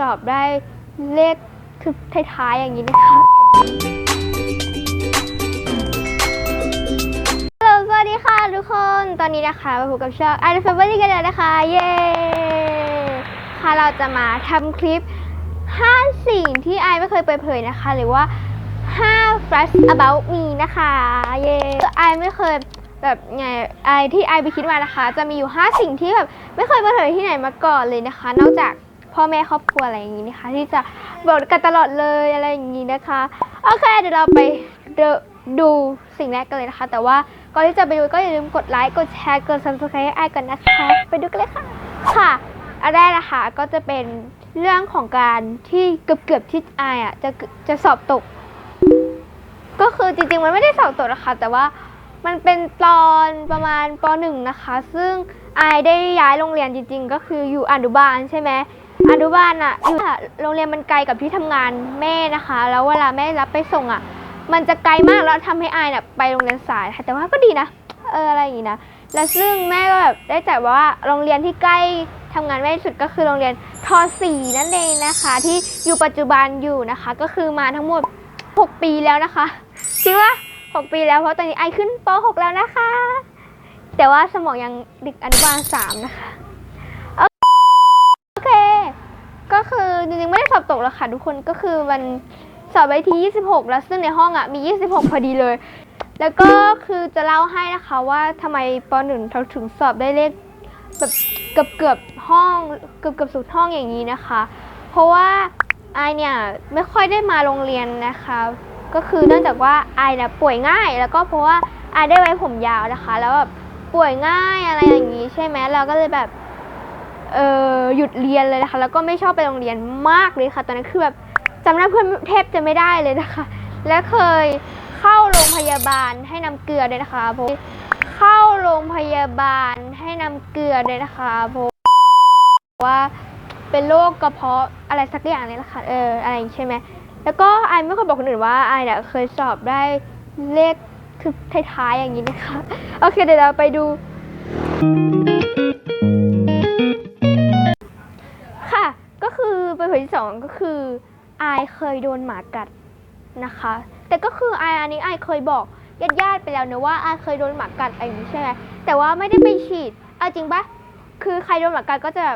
สอบได้เลขคือท้ายๆอย่างนี้นะคะฮัลโหลสวัสดีค่ะทุกคนตอนนี้นะคะมาพบกับช่อง i d e f a v o r y กันแล้วนะคะ เย้ค่ะเราจะมาทำคลิป 5 สิ่งที่ไอไม่เคยเปิดเผยนะคะ หรือว่า 5 facts about me นะคะ เย้ไอไม่เคยแบบไงไอที่ไอไปคิดมานะคะ จะมีอยู่ 5 สิ่งที่แบบไม่เคยเปิดเผยที่ไหนมาก่อนเลยนะคะ นอกจาก พ่อแม่ครอบครัวอะไรอย่างนี้นะคะ ที่จะบอกกันตลอดเลยอะไรอย่างนี้นะคะโอเคเดี๋ยวเราไปดูดูสิ่งแรกกันเลยนะคะ แต่ว่าก่อนที่จะไปดูก็อย่าลืมกดไลค์กดแชร์กด subscribe ให้ไอก่อนนะคะ ไปดูกันเลยค่ะค่ะอันแรกนะคะก็จะเป็นเรื่องของการที่เกือบเกือบๆที่ไออะจะจะสอบตก ก็คือจริงๆมันไม่ได้สอบตกนะคะแต่ว่า มันเป็นตอนประมาณปหนึ่งนะคะ ซึ่งไอได้ย้ายโรงเรียนจริง ๆ ก็คืออยู่อนุบาลใช่ไหมอนุบาลอะอยู่โรงเรียนมันไกลกับที่ทำงานแม่นะคะ แล้วเวลาแม่รับไปส่งอะมันจะไกลมากแล้วทำให้ไอเนี่ยไปโรงเรียนสายแต่ว่าก็ดีนะเอออะไรอย่างงี้นะและซึ่งแม่ก็แบบได้จัดว่าโรงเรียนที่ใกล้ทำงานแม่ที่สุดก็คือโรงเรียนทสีนั่นเองนะคะ ที่อยู่ปัจจุบันอยู่นะคะ ก็คือมาทั้งหมด 6 ปีแล้วนะคะจริงว่า 6 ปีแล้ว เพราะตอนนี้ไอขึ้นป .6 แล้วนะคะ แต่ว่าสมองยังเด็กอนุบาล3นะคะโอเค ก็คือจริงๆไม่ได้สอบตกหรอกค่ะทุกคนก็คือมันสอบไปที่ 26 แล้วซึ่งในห้องอะมี 26 พอดีเลย แล้วก็คือจะเล่าให้นะคะว่าทำไมป .1 เขาถึงสอบได้เลขแบบเกือบเกือบๆห้องเกือบเกือบสุดห้องอย่างนี้นะคะ เพราะว่าไอเนี่ยไม่ค่อยได้มาโรงเรียนนะคะ ก็คือเนื่องจากว่าไอเนี่ยป่วยง่าย แล้วก็เพราะว่าไอได้ไว้ผมยาวนะคะ แล้วแบบป่วยง่ายอะไรอย่างนี้ใช่ไหมเราก็เลยแบบเออหยุดเรียนเลยนะคะ แล้วก็ไม่ชอบไปโรงเรียนมากเลยค่ะ ตอนนั้นคือแบบจำหน้าเพื่อนเทพจะไม่ได้เลยนะคะ และเคยเข้าโรงพยาบาลให้น้ำเกลือด้วยนะคะเพราะเข้าโรงพยาบาลให้น้ำเกลือด้วยนะคะเพราะว่าเป็นโรคกระเพาะอะไรสักอย่างเนี่ยละค่ะเอออะไรใช่ไหม แล้วก็ไอไม่เคยบอกคนอื่นว่าไอเนี่ยเคยสอบได้เลขคือท้ายๆอย่างนี้นะคะ โอเคเดี๋ยวเราไปดู ค่ะ ก็คือเป็นผลที่สองก็คือไอเคยโดนหมากัดนะคะ แต่ก็คือไออันนี้ไอเคยบอกญาติญาติๆไปแล้วนะว่าไอเคยโดนหมากัดอะไรอย่างนี้ใช่ไหมแต่ว่าไม่ได้ไปฉีดเอาจริงปะคือใครโดนหมากัดก็จะ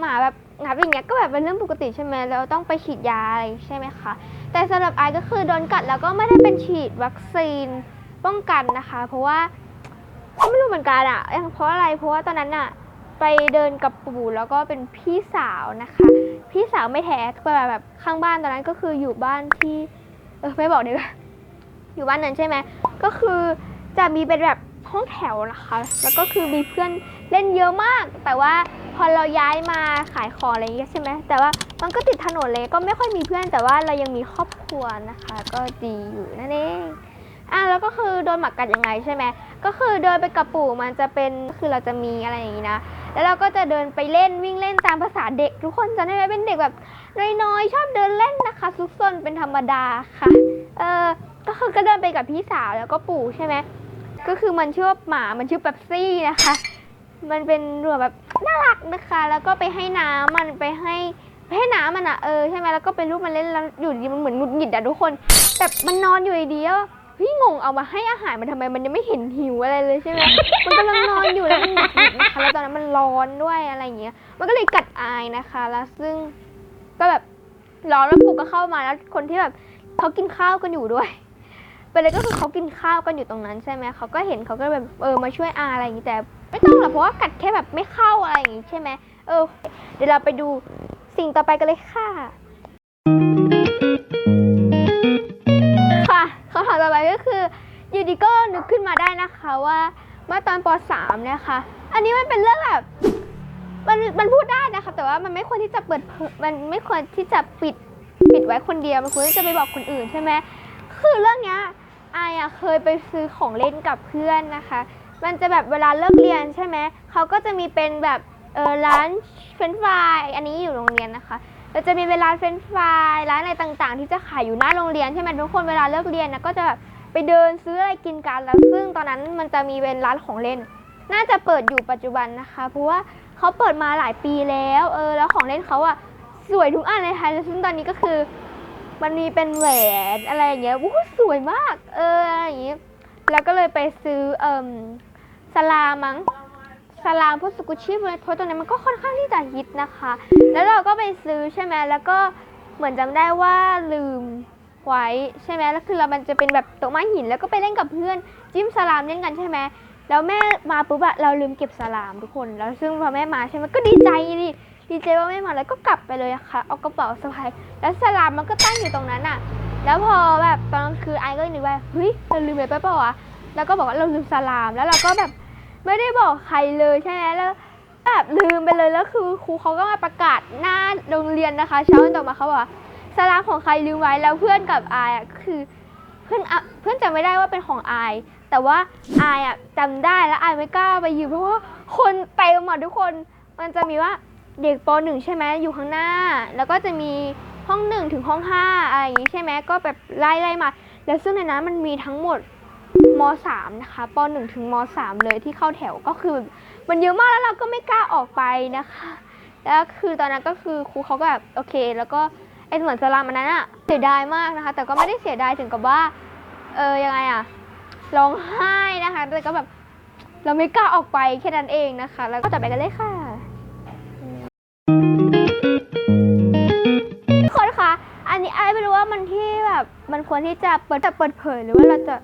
หมาแบบงับอย่างเงี้ยก็แบบเป็นเรื่องปกติใช่ไหมแล้วต้องไปฉีดยาอะไรใช่ไหมคะแต่สำหรับไอายก็คือโดนกัดแล้วก็ไม่ได้เป็นฉีดวัคซีนป้องกันนะคะ เพราะว่าก็ไม่รู้เหมือนกันอะเพราะอะไรเพราะว่าตอนนั้นอะไปเดินกับปู่แล้วก็เป็นพี่สาวนะคะ พี่สาวไม่แท้แบบแบบข้างบ้านตอนนั้นก็คืออยู่บ้านที่เออไม่บอกดีกว่าอยู่บ้านนั้นใช่ไหมก็คือจะมีเป็นแบบห้องแถวนะคะ แล้วก็คือมีเพื่อนเล่นเยอะมาก แต่ว่า พอเราย้ายมาขายของอะไรอย่างเงี้ยใช่ไหมแต่ว่ามันก็ติดถนนเลยก็ไม่ค่อยมีเพื่อนแต่ว่าเรายังมีครอบครัวนะคะ ก็ดีอยู่นั่นเองอะแล้วก็คือโดนหมากัดยังไงใช่ไหมก็คือเดินไปกับปู่มันจะเป็นคือเราจะมีอะไรอย่างนี้นะแล้วเราก็จะเดินไปเล่นวิ่งเล่นตามภาษาเด็ก ทุกคนจะได้ไหมเป็นเด็กแบบน้อยๆชอบเดินเล่นนะคะซุกซนเป็นธรรมดาค่ะเออก็คือก็เดินไปกับพี่สาวแล้วก็ปู่ใช่ไหมก็คือมันชื่อหมามันชื่อเป๊ปซี่นะคะ มันเป็นรวแบบน่ารักนะคะ แล้วก็ไปให้น้ำมันไปให้ไปให้น้ำมันอะเออใช่ไหมแล้วก็เป็นรูปมันเล่นแล้วอยู่ดีมันเหมือนหงุดหงิดอะทุกคนแบบมันนอนอยู่ดีๆแล้วเฮ้ยงงเอามาให้อาหารมันทำไมมันยังไม่เห็นหิวอะไรเลยใช่ไหมมันกำลังนอนอยู่แล้วมันหงุดหงิดนะคะแล้วตอนนั้นมันร้อนด้วยอะไรอย่างเงี้ย มันก็เลยกัดอายนะคะ แล้วซึ่งก็แบบร้อนแล้วปู่ก็เข้ามาแล้วคนที่แบบเขากินข้าวกันอยู่ด้วย ปเด็นก็คือเขากินข้าวกันอยู่ตรงนั้นใช่ไหมเขาก็เห็นเขาก็แบบเออมาช่วยอาอะไรอย่างงี้แต่ ไม่ต้องหรอกเพราะว่ากัดแค่แบบไม่เข้าอะไรอย่างงี้ใช่ไหมเออ เดี๋ยวเราไปดูสิ่งต่อไปกันเลยค่ะ ค่ะคำถามต่อไปก็คืออยู่ดีก็นึกขึ้นมาได้นะคะว่าเมื่อตอนป .3 นะคะ อันนี้มันเป็นเรื่องแบบมันมันพูดได้นะคะแต่ว่ามันไม่ควรที่จะเปิดมันไม่ควรที่จะปิดปิดไว้คนเดียวมันควรที่จะไปบอกคนอื่นใช่ไหมคือเรื่องเนี้ย ออะเคยไปซื้อของเล่นกับเพื่อนนะคะ มันจะแบบเวลาเลิกเรียนใช่ไหม เขาก็จะมีเป็นแบบเออร้านเฟรนช์ฟรายอันนี้อยู่โรงเรียนนะคะเราจะมีเวลาเฟรนช์ฟรายร้านอะไรต่างๆ ที่จะขายอยู่หน้าโรงเรียนใช่ไหมทุกคนเวลาเลิกเรียนนะก็จะแบบไปเดินซื้ออะไรกินกันแล้ว ซึ่งตอนนั้นมันจะมีเป็นร้านของเล่น น่าจะเปิดอยู่ปัจจุบันนะคะ เพราะว่าเขาเปิดมาหลายปีแล้ว เออ แล้วของเล่นเขาอะสวยทุกอันเลยค่ะแล้วซึ่งตอนนี้ก็คือ มันมีเป็นแหวนอะไรอย่างเงี้ยอู้สวยมาก เอออะไรอย่างเงี้ยแล้วก็เลยไปซื้อเอ่มสลามั้งสลามพวกสกุชชี่เพราะตรงนี้มันก็ค่อนข้างที่จะฮิตนะคะ แล้วเราก็ไปซื้อใช่ไหมแล้วก็เหมือนจำได้ว่าลืมไว้ใช่ไหมแล้วคือเรามันจะเป็นแบบโต๊ะไม้หิน แล้วก็ไปเล่นกับเพื่อนจิ้มสลามเล่นกันใช่ไหมแล้วแม่มาปุ๊บอะเราลืมเก็บสลามทุกคน แล้วซึ่งพอแม่มาใช่ไหมก็ดีใจดิ ดีใจว่าแม่มาแล้วก็กลับไปเลยอะค่ะ เอากระเป๋าสะพายแล้วสลามมันก็ตั้งอยู่ตรงนั้นอะแล้วพอแบบตอนกลางคืนไอก็นึกว่าเฮ้ยเราลืมไปเปล่าวะแล้วก็บอกว่าเราลืมสลามแล้วเราก็แบบไม่ได้บอกใครเลยใช่ไหมแล้วแบบลืมไปเลยแล้วคือครูเขาก็มาประกาศหน้าโรงเรียนนะคะ เช้าวันต่อมาเขาบอกว่าสลามของใครลืมไว้แล้วเพื่อนกับไอายอะคือเพื่อนอะเพื่อนจำไม่ได้ว่าเป็นของไอายแต่ว่าอายอะจำได้แล้วอายไม่กล้าไปยืมเพราะว่าคนเต็มหมดทุกคน มันจะมีว่า เด็กปหนึ่งใช่ไหมอยู่ข้างหน้า แล้วก็จะมีห้องหนึ่งถึงห้องห้าอะไรอย่างนี้ใช่ไหมก็แบบไล่ไล่มา แล้วซึ่งในนั้นมันมีทั้งหมดมสามนะคะปหนึ่งถึงมสามเลยที่เข้าแถวก็คือมันเยอะมากแล้วเราก็ไม่กล้าออกไปนะคะ แล้วคือตอนนั้นก็คือครูเขาก็แบบโอเค แล้วก็ไอ้เหมือนสลามอันนั้นอะเสียดายมากนะคะ แต่ก็ไม่ได้เสียดายถึงกับว่าเออยังไงอะร้องไห้นะคะแต่ก็แบบเราไม่กล้าออกไปแค่นั้นเองนะคะ แล้วก็ต่อไปกันเลยค่ะ นนี้ไอ้ไม่รู้ว่ามันที่แบบมันควรที่จะเปิดจะเปิดเผยหรือว่าเราจะ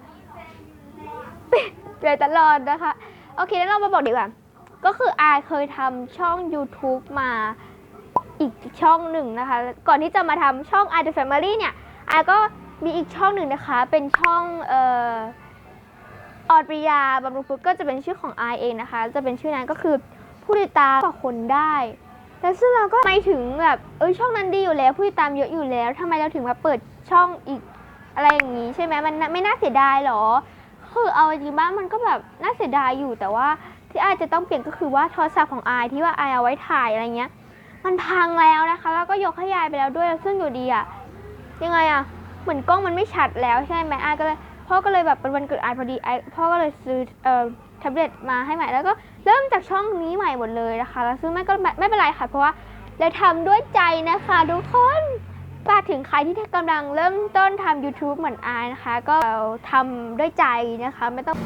ปิดเลยตลอดนะคะ โอเคแล้วเรามาบอกดีกว่า ก็คือไอเคยทำช่อง YouTube มาอีกช่องหนึ่งนะคะ ก่อนที่จะมาทำช่อง i The Family เนี่ยไอก็มีอีกช่องหนึ่งนะคะ เป็นช่องเอ่อออดปริยาบำรุงพุทธก็จะเป็นชื่อของไอเองนะคะ จะเป็นชื่อนั้นก็คือผู้ติดตามต่อคนได้ แต่ซึ่งเราก็ไม่ถึงแบบเออช่องนั้นดีอยู่แล้วผู้ติดตามเยอะอยู่แล้วทำไมเราถึงมาเปิดช่องอีกอะไรอย่างนี้ใช่ไหมมันไม่น่าเสียดายหรอ คือเอาจริงบ้างมันก็แบบน่าเสียดายอยู่แต่ว่าที่อายจะต้องเปลี่ยนก็คือว่าโทรศัพท์ของอายที่ว่าอายเอาไว้ถ่ายอะไรเงี้ย มันพังแล้วนะคะ แล้วก็ยกให้ยายไปแล้วด้วยซึ่งอยู่ดีอะยังไงอะเหมือนกล้องมันไม่ชัดแล้วใช่ไหมอายก็เลยพ่อก็เลยแบบเป็นวันเกิดอายพอดีอายพ่อก็เลยซื้อเออ แท็บเล็ตมาให้ใหม่แล้วก็เริ่มจากช่องนี้ใหม่หมดเลยนะคะแล้วซึ่งแม่ก็ไม่ไม่เป็นไรค่ะ เพราะว่าเราทำด้วยใจนะคะทุกคนฝากถึงใครที่กำลังเริ่มต้นทำ YouTube เหมือนอายนะคะ ก็ทำด้วยใจนะคะ ไม่ต้อง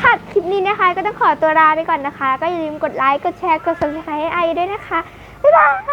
ค่ะคลิปนี้นะคะ ก็ต้องขอตัวลาไปก่อนนะคะ ก็อย่าลืมกดไลค์ กดแชร์ กด subscribe ให้ไอด้วยนะคะ บ๊ายบาย